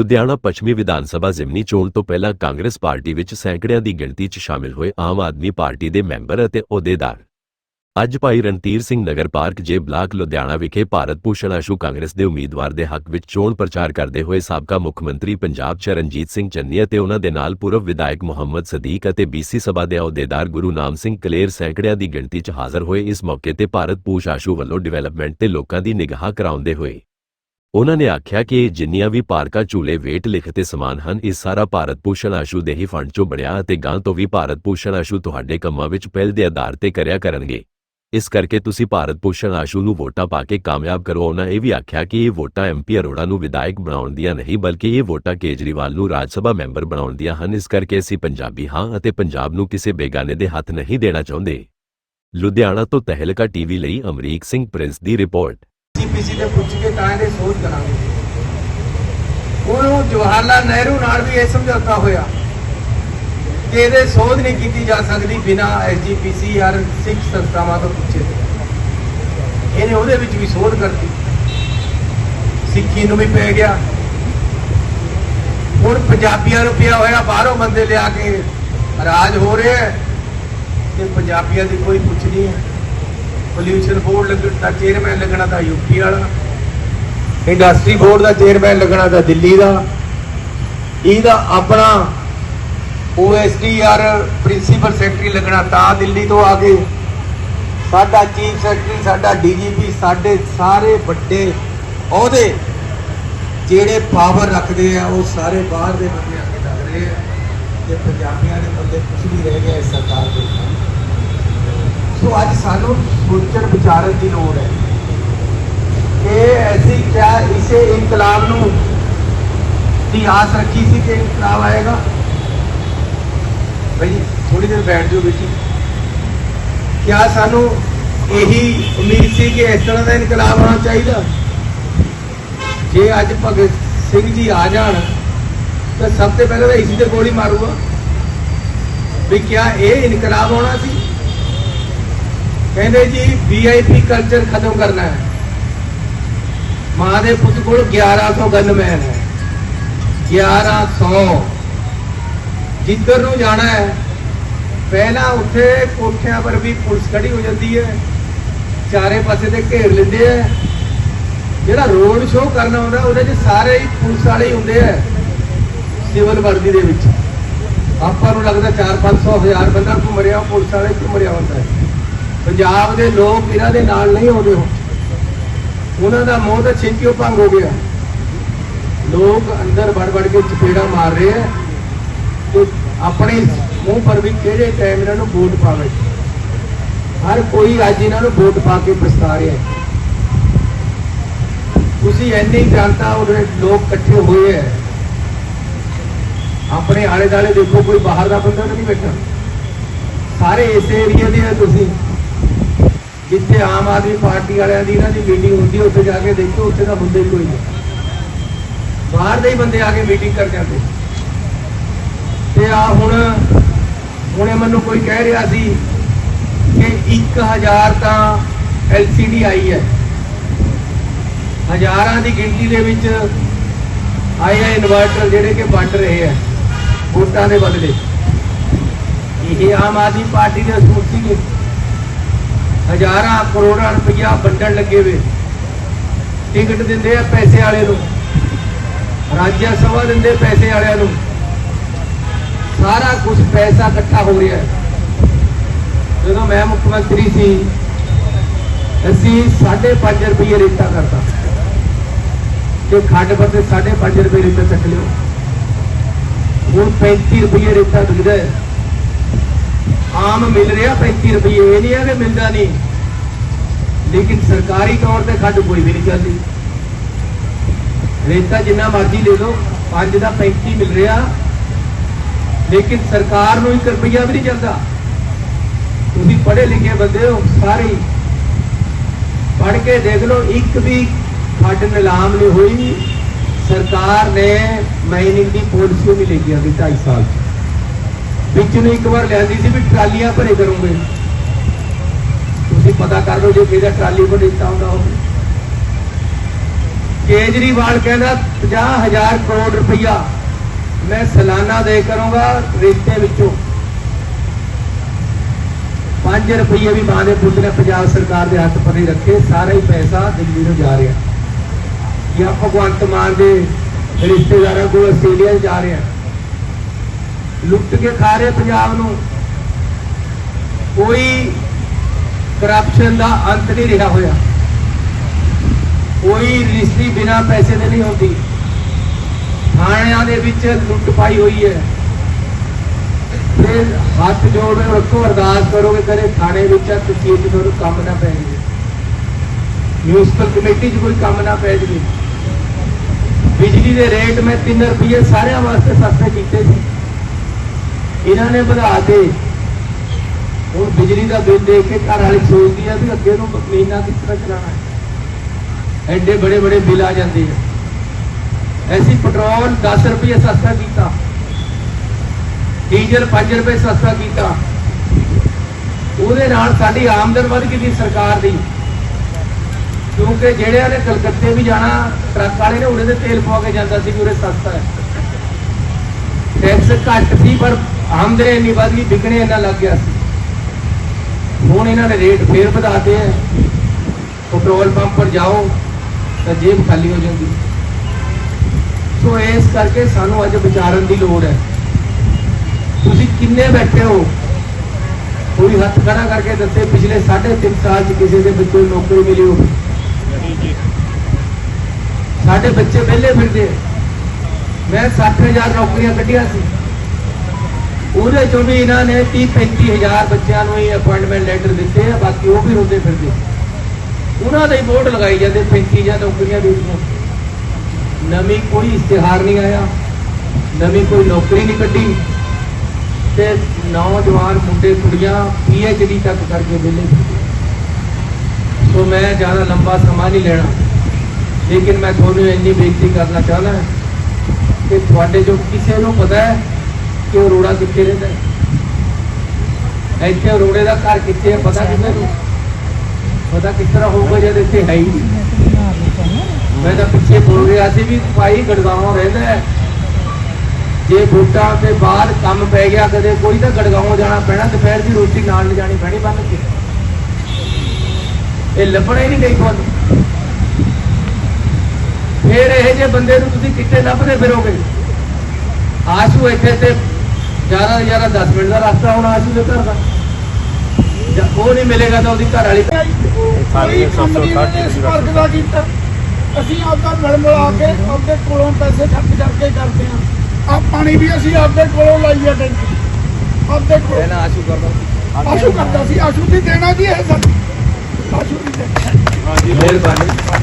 ਲੁਧਿਆਣਾ ਪੱਛਮੀ ਵਿਧਾਨ ਸਭਾ ਜ਼ਿਮਨੀ ਚੋਣ ਤੋਂ ਪਹਿਲਾਂ ਕਾਂਗਰਸ ਪਾਰਟੀ ਵਿੱਚ ਸੈਂਕੜਿਆਂ ਦੀ ਗਿਣਤੀ 'ਚ ਸ਼ਾਮਿਲ ਹੋਏ ਆਮ ਆਦਮੀ ਪਾਰਟੀ ਦੇ ਮੈਂਬਰ ਅਤੇ ਅਹੁਦੇਦਾਰ। ਅੱਜ ਭਾਈ Randhir Singh Nagar park J block Ludhiana ਵਿਖੇ ਭਾਰਤ ਭੂਸ਼ਣ ਆਸ਼ੂ ਕਾਂਗਰਸ ਦੇ ਉਮੀਦਵਾਰ ਦੇ ਹੱਕ ਵਿੱਚ ਚੋਣ ਪ੍ਰਚਾਰ ਕਰਦੇ ਹੋਏ ਸਾਬਕਾ ਮੁੱਖ ਮੰਤਰੀ ਪੰਜਾਬ ਚਰਨਜੀਤ ਸਿੰਘ ਚੰਨੀ ਅਤੇ ਉਹਨਾਂ ਦੇ ਨਾਲ ਪੂਰਵ ਵਿਧਾਇਕ ਮੁਹੰਮਦ ਸਦੀਕ ਅਤੇ ਬੀਸੀ ਸਭਾ ਦੇ ਅਹੁਦੇਦਾਰ ਗੁਰੂ ਨਾਮ ਸਿੰਘ ਕਲੇਰ ਸੈਂਕੜਿਆਂ ਦੀ ਗਿਣਤੀ 'ਚ ਹਾਜ਼ਰ ਹੋਏ ਇਸ ਮੌਕੇ ਤੇ ਭਾਰਤ ਭੂਸ਼ ਆਸ਼ੂ ਵੱਲੋਂ ਡਿਵੈਲਪਮੈਂਟ ਤੇ ਲੋਕਾਂ ਦੀ ਨਿਗਾਹ ਕਰਾਉਂਦੇ ਹੋਏ ਉਹਨਾਂ ਨੇ ਆਖਿਆ ਕਿ ਇਹ ਜਿੰਨੀਆਂ ਵੀ ਪਾਰਕਾਂ, ਝੂਲੇ, ਵੇਟ ਲਿਖ ਤੇ ਸਮਾਨ ਹਨ, ਇਹ ਸਾਰਾ ਭਾਰਤ ਭੂਸ਼ਣ ਆਸ਼ੂ ਦੇ ਹੀ ਫੰਡ ਚੋਂ ਬਣਿਆ ਅਤੇ ਗਾਂ ਤੋਂ ਵੀ ਭਾਰਤ ਭੂਸ਼ਣ ਆਸ਼ੂ ਤੁਹਾਡੇ ਕੰਮਾਂ ਵਿੱਚ ਪਹਿਲ ਦੇ ਆਧਾਰ ਤੇ ਕਰਿਆ ਕਰਨਗੇ। ਇਸ ਕਰਕੇ ਤੁਸੀਂ ਭਾਰਤ ਭੂਸ਼ਣ ਆਸ਼ੂ ਨੂੰ ਵੋਟਾਂ ਪਾ ਕੇ ਕਾਮਯਾਬ ਕਰੋ। ਉਹਨਾਂ ਇਹ ਵੀ ਆਖਿਆ ਕਿ ਇਹ ਵੋਟਾਂ ਐਮਪੀ ਅਰੋੜਾ ਨੂੰ ਵਿਧਾਇਕ ਬਣਾਉਣ ਦੀਆਂ ਨਹੀਂ, ਬਲਕਿ ਇਹ ਵੋਟਾਂ ਕੇਜਰੀਵਾਲ ਨੂੰ ਰਾਜ ਸਭਾ ਮੈਂਬਰ ਬਣਾਉਣ ਦੀਆਂ ਹਨ। ਇਸ ਕਰਕੇ ਅਸੀਂ ਪੰਜਾਬੀ ਹਾਂ ਅਤੇ ਪੰਜਾਬ ਨੂੰ ਕਿਸੇ ਬੇਗਾਨੇ ਦੇ ਹੱਥ ਨਹੀਂ ਦੇਣਾ ਚਾਹੁੰਦੇ। ਲੁਧਿਆਣਾ ਤੋਂ ਤਹਿਲਕਾ ਟੀਵੀ ਲਈ ਅਮਰੀਕ ਸਿੰਘ ਪ੍ਰਿੰਸ ਦੀ ਰਿਪੋਰਟ। ਸੀਪੀਸੀ ਦੇ ਪੁੱਛ ਕੇ ਤਾਂ ਇਹਦੇ ਸੋਧ ਕਰਾਂਗੇ। ਉਹਨੂੰ ਜਵਾਹਰ ਲਾਲ ਨਹਿਰੂ ਨਾਲ ਵੀ ਇਹ ਸਮਝੌਤਾ ਹੋਇਆ ਕਿ ਇਹਦੇ ਸੋਧ ਨਹੀਂ ਕੀਤੀ ਜਾ ਸਕਦੀ ਬਿਨਾ ਐਸਜੀਪੀਸੀ ਜਾਂ ਸਿੱਖ ਸੰਸਥਾਵਾਂ ਤੋਂ ਪੁੱਛੇ ਤੇ। ਇਹਨੇ ਉਹਦੇ ਵਿੱਚ ਵੀ ਸੋਧ ਕਰਤੀ। ਸਿੱਖੀ ਨੂੰ ਵੀ ਪੈ ਗਿਆ। ਹੁਣ ਪੰਜਾਬੀਆਂ ਨੂੰ ਪਿਆ ਹੋਇਆ ਬਾਹਰੋਂ ਬੰਦੇ ਲਿਆ ਕੇ ਰਾਜ ਹੋ ਰਿਹਾ ਤੇ ਪੰਜਾਬੀਆਂ ਦੀ ਕੋਈ ਪੁੱਛ ਨਹੀਂ ਹੈ। ਪੋਲਿਊਸ਼ਨ ਬੋਰਡ ਲੱਗਣ ਦਾ ਚੇਅਰਮੈਨ ਲੱਗਣਾ ਤਾਂ ਯੂਪੀ ਵਾਲਾ। ਇੰਡਸਟਰੀ ਬੋਰਡ ਦਾ ਚੇਅਰਮੈਨ ਲੱਗਣਾ ਤਾਂ ਦਿੱਲੀ ਦਾ। ਇਹਦਾ ਆਪਣਾ ਓਐਸਡੀ ਆਰ ਪ੍ਰਿੰਸੀਪਲ ਸੈਕਟਰੀ ਲੱਗਣਾ ਤਾਂ ਦਿੱਲੀ ਤੋਂ ਆ ਕੇ। ਸਾਡਾ ਚੀਫ ਸੈਕਟਰੀ ਸਾਡਾ ਡੀਜੀਪੀ ਸਾਡੇ ਸਾਰੇ ਵੱਡੇ ਅਹੁਦੇ ਜਿਹੜੇ ਪਾਵਰ ਰੱਖਦੇ ਆ, ਉਹ ਸਾਰੇ ਬਾਹਰ ਦੇ ਬੰਦੇ ਆ ਕੇ ਲੱਗ ਰਹੇ ਆ। ਤੇ ਪੰਜਾਬੀਆਂ ਦੇ ਬੰਦੇ ਕੁਝ ਵੀ ਰਹਿ ਗਏ ਸਰਕਾਰ ਦੇ ਸੋ ਅੱਜ ਸਾਨੂੰ ਸੋਚਣ ਵਿਚਾਰਨ ਦੀ ਲੋੜ ਹੈ। ਕਿ ਅਸੀਂ ਕਿਆ ਇਸੇ ਇਨਕਲਾਬ ਨੂੰ ਦੀ ਆਸ ਰੱਖੀ ਸੀ ਕਿ ਇਨਕਲਾਬ ਆਏਗਾ? ਭਾਈ ਥੋੜੀ ਦੇਰ ਬੈਠ ਜਾਓ ਬੇਟੀ। ਕਿਆ ਸਾਨੂੰ ਇਹੀ ਉਮੀਦ ਸੀ ਕਿ ਇਸ ਤਰ੍ਹਾਂ ਦਾ ਇਨਕਲਾਬ ਆਉਣਾ ਚਾਹੀਦਾ? ਜੇ ਅੱਜ ਭਗਤ ਸਿੰਘ ਜੀ ਆ ਜਾਣ, ਤਾਂ ਸਭ ਤੋਂ ਪਹਿਲਾਂ ਤਾਂ ਇਸੇ ਤੇ ਗੋਲੀ ਮਾਰੂਗਾ। ਵੀ ਕਿਆ ਇਹ ਇਨਕਲਾਬ ਆਉਣਾ ਸੀ? ਕਹਿੰਦੇ ਜੀ ਵੀਆਈਪੀ ਕਲਚਰ ਖਤਮ ਕਰਨਾ ਹੈ। ਮਾਂ ਦੇ ਪੁੱਤ ਕੋਲ 1100 ਗਨਮੈਨ ਹੈ। 1100 ਜਿੱਧਰ ਨੂੰ ਜਾਣਾ ਹੈ, ਪਹਿਲਾਂ ਉੱਥੇ ਕੋਠਿਆਂ ਪਰ ਵੀ ਪੁਲਿਸ ਖੜੀ ਹੋ ਜਾਂਦੀ ਹੈ। ਚਾਰੇ ਪਾਸੇ ਤੇ ਘੇਰ ਲੈਂਦੇ ਆ ਜਿਹੜਾ ਰੋਡ ਸ਼ੋਅ ਕਰਨਾ ਹੁੰਦਾ, ਉਹਦੇ 'ਚ ਸਾਰੇ ਹੀ ਪੁਲਿਸ ਵਾਲੇ ਹੀ ਹੁੰਦੇ ਆ ਸਿਵਲ ਵਰਦੀ ਦੇ ਵਿੱਚ। ਆਪਾਂ ਨੂੰ ਲੱਗਦਾ 4-500 ਹਜ਼ਾਰ ਬੰਦਾ ਘੁੰਮ ਰਿਹਾ, ਪੁਲਿਸ ਵਾਲੇ ਘੁੰਮ ਰਿਹਾ ਹੁੰਦਾ ਹੈ। ਪੰਜਾਬ ਦੇ ਲੋਕ ਇਹਨਾਂ ਦੇ ਨਾਲ ਨਹੀਂ ਆਉਂਦੇ ਹੋ ਉਹਨਾਂ ਦਾ ਮੋਹ ਤਾਂ ਛਿੰਕਿਓ ਭੰਗ ਹੋ ਗਿਆ। ਲੋਕ ਅੰਦਰ ਵੜ ਵੜ ਕੇ ਚਪੇੜਾ ਮਾਰ ਰਹੇ ਆ। ਤੇ ਆਪਣੇ ਮੂੰਹ ਪਰ ਵੀ ਕਿਹੜੇ ਟਾਈਮ ਇਹਨਾਂ ਨੂੰ ਵੋਟ ਪਾਵੇ। ਹਰ ਕੋਈ ਅੱਜ ਇਹਨਾਂ ਨੂੰ ਵੋਟ ਪਾ ਕੇ ਪਛਤਾ ਰਿਹਾ ਤੁਸੀਂ ਇੰਨੀ ਜਨਤਾ ਉਹਦੇ ਲੋਕ ਇਕੱਠੇ ਹੋਏ ਹੈ ਆਪਣੇ ਆਲੇ ਦਾਲੇ ਦੇਖੋ, ਕੋਈ ਬਾਹਰ ਦਾ ਬੰਦਾ ਤਾਂ ਨਹੀਂ ਬੈਠਾ। ਸਾਰੇ ਇਸੇ ਏਰੀਆ ਦੇ ਆ ਤੁਸੀਂ। ਜਿੱਥੇ ਆਮ ਆਦਮੀ ਪਾਰਟੀ ਵਾਲਿਆਂ ਦੀ ਇਹਨਾਂ ਦੀ ਮੀਟਿੰਗ ਹੁੰਦੀ, ਉੱਥੇ ਜਾ ਕੇ ਦੇਖੋ, ਉੱਥੇ ਦਾ ਬੰਦੇ ਕੋਈ ਨਹੀਂ। ਬਾਹਰ ਦੇ ਹੀ ਬੰਦੇ ਆ ਕੇ ਮੀਟਿੰਗ ਕਰ ਜਾਂਦੇ। ਤੇ ਆ ਹੁਣ, ਹੁਣੇ ਮੈਨੂੰ ਕੋਈ ਕਹਿ ਰਿਹਾ ਸੀ ਕਿ 1000 ਤਾਂ LCD ਆਈ ਹੈ। ਹਜ਼ਾਰਾਂ ਦੀ ਗਿਣਤੀ ਦੇ ਵਿੱਚ ਆਏ ਆ ਇਨਵਰਟਰ ਜਿਹੜੇ ਕਿ ਵੰਡ ਰਹੇ ਆ, ਵੋਟਾਂ ਦੇ ਬਦਲੇ। ਇਹ ਆਮ ਆਦਮੀ ਪਾਰਟੀ ਦੇ ਅਸੂਲ ਸੀਗੇ। ਹਜ਼ਾਰਾਂ ਕਰੋੜਾਂ ਰੁਪਈਆ ਵੰਡਣ ਲੱਗੇ ਵੇ। ਟਿਕਟ ਦਿੰਦੇ ਆ ਪੈਸੇ ਵਾਲੇ ਨੂੰ। ਰਾਜ ਸਭਾ ਦਿੰਦੇ ਪੈਸੇ ਵਾਲਿਆਂ ਨੂੰ। ਸਾਰਾ ਕੁਝ ਪੈਸਾ ਇਕੱਠਾ ਹੋ ਰਿਹਾ ਹੈ। ਜਦੋਂ ਮੈਂ ਮੁੱਖ ਮੰਤਰੀ ਸੀ, ਅਸੀਂ 5.5 ਰੁਪਏ ਰੇਟਾ ਕਰਦਾ ਤੇ ਖੱਡ ਪੱਤੇ ਤੇ 5.5 ਰੁਪਏ ਰੇਟਾ ਚੱਕ ਲਿਓ। ਹੁਣ 35 ਰੁਪਏ ਰੇਟਾ ਵਿਕਦਾ ਹੈ। ਆਮ ਮਿਲ ਰਿਹਾ 35 ਰੁਪਏ ਇਹ ਨਹੀਂ ਹੈ ਕਿ ਮਿਲਦਾ ਨਹੀਂ। ਲੇਕਿਨ ਸਰਕਾਰੀ ਤੌਰ ਤੇ ਖੱਡ ਕੋਈ ਵੀ ਨਹੀਂ ਚੱਲਦੀ। ਰੇਤਾ ਜਿੰਨਾ ਮਰਜ਼ੀ ਲੈ ਲਓ 5 ਦਾ 35 ਮਿਲ ਰਿਹਾ। ਲੇਕਿਨ ਸਰਕਾਰ ਨੂੰ 1 ਰੁਪਿਆ ਵੀ ਨਹੀਂ ਚੱਲਦਾ। ਤੁਸੀਂ ਪੜ੍ਹੇ ਲਿਖੇ ਬੰਦੇ ਹੋ, ਸਾਰੇ ਪੜ੍ਹ ਕੇ ਦੇਖ ਲਓ, ਇੱਕ ਵੀ ਖੱਡ ਨਿਲਾਮ ਨਹੀਂ ਹੋਈ। ਸਰਕਾਰ ਨੇ ਮਾਈਨਿੰਗ ਦੀ ਪਾਲਿਸੀ ਨਹੀਂ ਲੈ ਕੇ ਆਂਦੀ 2.5 ਸਾਲ 'ਚ। ਵਿੱਚ ਨੂੰ ਇੱਕ ਵਾਰ ਲਿਆਂਦੀ ਸੀ ਵੀ ਟਰਾਲੀਆਂ ਭਰੇ ਕਰੋਗੇ। ਤੁਸੀਂ ਪਤਾ ਕਰ ਲਓ ਜੇ ਕਿਹਦਾ ਟਰਾਲੀ ਪਰ ਦਿੱਤਾ ਹੁੰਦਾ ਹੋਵੇ ਕੇਜਰੀਵਾਲ ਕਹਿੰਦਾ 50000 ਕਰੋੜ ਰੁਪਈਆ ਮੈਂ ਸਾਲਾਨਾ ਦੇ ਕਰੂੰਗਾ ਰਿਸ਼ਤੇ ਵਿੱਚੋਂ। 5 ਰੁਪਈਏ ਵੀ ਮਾਂ ਦੇ ਪੁੱਤ ਨੇ ਪੰਜਾਬ ਸਰਕਾਰ ਦੇ ਹੱਥ ਪਰ ਨਹੀਂ ਰੱਖੇ, ਸਾਰਾ ਹੀ ਪੈਸਾ ਦਿੱਲੀ ਨੂੰ ਜਾ ਰਿਹਾ। ਜਾਂ ਭਗਵੰਤ ਮਾਨ ਦੇ ਰਿਸ਼ਤੇਦਾਰਾਂ ਕੋਲ ਆਸਟ੍ਰੇਲੀਆ ਜਾ ਰਿਹਾ। ਲੁੱਟ ਕੇ ਖਾ ਰਹੇ ਪੰਜਾਬ ਨੂੰ। ਕੋਈ ਕਰਪਸ਼ਨ ਦਾ ਅੰਤ ਨਹੀਂ ਰਿਹਾ ਹੋਇਆ। ਕੋਈ ਰਿਸ਼ਤੀ ਬਿਨਾ ਪੈਸੇ ਦੇ ਨਹੀਂ ਹੁੰਦੀ। ਥਾਣਿਆਂ ਦੇ ਵਿੱਚ ਲੁੱਟ ਪਾਈ ਹੋਈ ਹੈ। ਫਿਰ ਹੱਥ ਜੋੜ ਕੇ ਰੱਖੋ, ਅਰਦਾਸ ਕਰੋਗੇ ਕਦੇ ਥਾਣੇ ਵਿੱਚ ਤੁਸੀਂ ਚ ਤੁਹਾਨੂੰ ਕੰਮ ਨਾ ਪੈ ਜਾਵੇ ਮਿਊਨਿਸਪਲ ਕਮੇਟੀ 'ਚ ਕੋਈ ਕੰਮ ਨਾ ਪੈ ਜਾਵੇ ਬਿਜਲੀ ਦੇ ਰੇਟ ਮੈਂ 3 ਰੁਪਏ ਸਾਰਿਆਂ ਵਾਸਤੇ ਸਸਤੇ ਕੀਤੇ ਸੀ। ਇਹਨਾਂ ਨੇ ਵਧਾ ਤੇ ਹੁਣ ਬਿਜਲੀ ਦਾ ਬਿੱਲ ਦੇਖ ਕੇ ਘਰ ਵਾਲੀ ਸੋਚਦੀ ਆ ਵੀ ਅੱਗੇ ਨੂੰ ਮਹੀਨਾ ਕਿਸ ਤਰ੍ਹਾਂ ਚਲਾਣਾ ਹੈ। ਐਡੇ ਬੜੇ ਬੜੇ ਬਿੱਲ ਆ ਜਾਂਦੇ ਆ। ਐਸੀ ਪੈਟਰੋਲ 10 ਰੁਪਏ ਸਸਤਾ ਕੀਤਾ। ਡੀਜ਼ਲ 5 ਰੁਪਏ ਸਸਤਾ ਕੀਤਾ। ਉਹਦੇ ਨਾਲ ਸਾਡੀ ਆਮਦਨ ਵੱਧ ਗਈ ਸਰਕਾਰ ਦੀ। ਕਿਉਂਕਿ ਜਿਹੜਿਆਂ ਨੇ ਕਲਕੱਤੇ ਵੀ ਜਾਣਾ, ਟਰੱਕ ਵਾਲੇ ਨੇ ਉਹਦੇ ਤੇ ਤੇਲ ਪਵਾ ਕੇ ਜਾਂਦਾ ਸੀ ਕਿ ਉਰੇ ਸਸਤਾ ਹੈ। ਟੈਕਸ ਘੱਟ ਸੀ, ਪਰ ਆਮਦਨ ਇੰਨੀ ਵੱਧ ਗਈ, ਵਿਕਣੇ ਇੰਨਾ ਲੱਗ ਗਿਆ ਸੀ। ਹੁਣ ਇਹਨਾਂ ਨੇ ਰੇਟ ਫੇਰ ਵਧਾਤੇ ਹੈ ਪੈਟਰੋਲ ਪੰਪ ਪਰ ਜਾਓ ਤਾਂ ਜੇਬ ਖਾਲੀ ਹੋ ਜਾਂਦੀ। ਸੋ ਇਸ ਕਰਕੇ ਸਾਨੂੰ ਅੱਜ ਵਿਚਾਰਨ ਦੀ ਲੋੜ ਹੈ। ਤੁਸੀਂ ਕਿੰਨੇ ਬੈਠੇ ਹੋ? ਕੋਈ ਹੱਥ ਖੜਾ ਕਰਕੇ ਦੱਸੇ, ਪਿਛਲੇ 3.5 ਸਾਲ ਚ ਕਿਸੇ ਦੇ ਬੱਚੇ ਨੂੰ ਨੌਕਰੀ ਮਿਲੀ ਹੋਵੇ? ਸਾਡੇ ਬੱਚੇ ਵਿਹਲੇ ਫਿਰਦੇ ਮੈਂ 60000 ਨੌਕਰੀਆਂ ਕੱਢੀਆਂ ਸੀ। ਉਹਦੇ ਚੋਂ ਵੀ ਇਹਨਾਂ ਨੇ 30 35000 ਬੱਚਿਆਂ ਨੂੰ ਹੀ ਅਪਾਇੰਟਮੈਂਟ ਲੈਟਰ ਦਿੱਤੇ ਆ, ਬਾਕੀ ਉਹ ਵੀ ਰੋਂਦੇ ਫਿਰਦੇ। ਉਹਨਾਂ ਦਾ ਹੀ ਬੋਰਡ ਲਗਾਈ ਜਾਂਦੇ 35000 ਨੌਕਰੀਆਂ ਦੇ ਦਿੱਤੀਆਂ ਨਵੀਂ ਕੋਈ ਇਸ਼ਤਿਹਾਰ ਨਹੀਂ ਆਇਆ, ਨਵੀਂ ਕੋਈ ਨੌਕਰੀ ਨਹੀਂ ਕੱਢੀ ਤੇ ਨੌਜਵਾਨ ਮੁੰਡੇ, ਕੁੜੀਆਂ ਡੀ ਤੱਕ ਕਰਕੇ ਵਿਹਲੇ ਸੋ ਮੈਂ ਜ਼ਿਆਦਾ ਲੰਬਾ ਸਮਾਂ ਨਹੀਂ ਲੈਣਾ, ਲੇਕਿਨ ਮੈਂ ਤੁਹਾਨੂੰ ਇੰਨੀ ਬੇਨਤੀ ਕਰਨਾ ਚਾਹੁੰਦਾ ਕਿ ਤੁਹਾਡੇ ਜੋ ਕਿਸੇ ਨੂੰ ਪਤਾ ਹੈ ਕਿ ਉਹ ਰੋੜਾ ਕਿੱਥੇ ਰਹਿੰਦਾ ਹੈ? ਇੱਥੇ ਰੋੜੇ ਦਾ ਘਰ ਕਿੱਥੇ ਹੈ? ਪਤਾ ਕਿੰਨੇ ਨੂੰ? ਪਤਾ ਕਿਸ ਤਰ੍ਹਾਂ ਹੋਊਗਾ ਜਦ ਇੱਥੇ ਹੈ ਹੀ ਨਹੀਂ। ਮੈਂ ਤਾਂ ਪਿੱਛੇ ਬੋਲ ਰਿਹਾ ਸੀ ਵੀ ਭਾਈ ਗੜਗਾਉਂ ਰਹਿੰਦਾ ਹੈ। ਜੇ ਵੋਟਾਂ ਤੇ ਬਾਅਦ ਕੰਮ ਪੈ ਗਿਆ ਕਦੇ, ਕੋਈ ਤਾਂ ਗੜਗਾਉਂ ਜਾਣਾ ਪੈਣਾ, ਦੁਪਹਿਰ ਦੀ ਰੋਟੀ ਨਾਲ ਲਿਜਾਣੀ ਪੈਣੀ ਬੰਦ ਕੇ। ਇਹ ਲੱਭਣਾ ਹੀ ਨਹੀਂ ਗਈ ਤੁਹਾਨੂੰ ਫੇਰ ਇਹ ਜੇ ਬੰਦੇ ਨੂੰ ਤੁਸੀਂ ਕਿੱਥੇ ਲੱਭਦੇ ਫਿਰੋਗੇ? ਆਸ਼ੂ ਇੱਥੇ ਤੇ ਜ਼ਿਆਦਾ ਤੋਂ ਜ਼ਿਆਦਾ 10 ਮਿੰਟ ਦਾ ਰਸਤਾ ਹੋਣਾ ਆਸ਼ੂ ਦੇ ਘਰ ਦਾ। ਜਾਂ ਉਹ ਨਹੀਂ ਮਿਲੇਗਾ ਤਾਂ ਉਹਦੀ ਘਰ ਵਾਲੀ ਕੋਈ ਕੰਮ ਨਹੀਂ ਉਹਨੇ ਵਰਗ ਦਾ ਕੀਤਾ। ਅਸੀਂ ਆਪਦਾ ਮਿਲ ਮਿਲਾ ਕੇ ਆਪਦੇ ਕੋਲੋਂ ਪੈਸੇ ਖਰਚ ਕਰਕੇ ਕਰਦੇ ਆ ਆ ਪਾਣੀ ਵੀ ਅਸੀਂ ਆਪਦੇ ਕੋਲੋਂ ਲਾਈਏ ਟੈਂਕੀ। ਆਪਦੇ ਕੋਲ। ਆਸ਼ੂ ਕਰਦਾ ਆਸ਼ੂ ਕਰਦਾ ਸੀ। ਆਸ਼ੂ ਦੀ ਦੇਣਾ ਜੀ ਇਹ ਸਾਡੀ? ਆਸ਼ੂ ਦੀ ਦੇਣਾ। ਮਿਹਰਬਾਨੀ।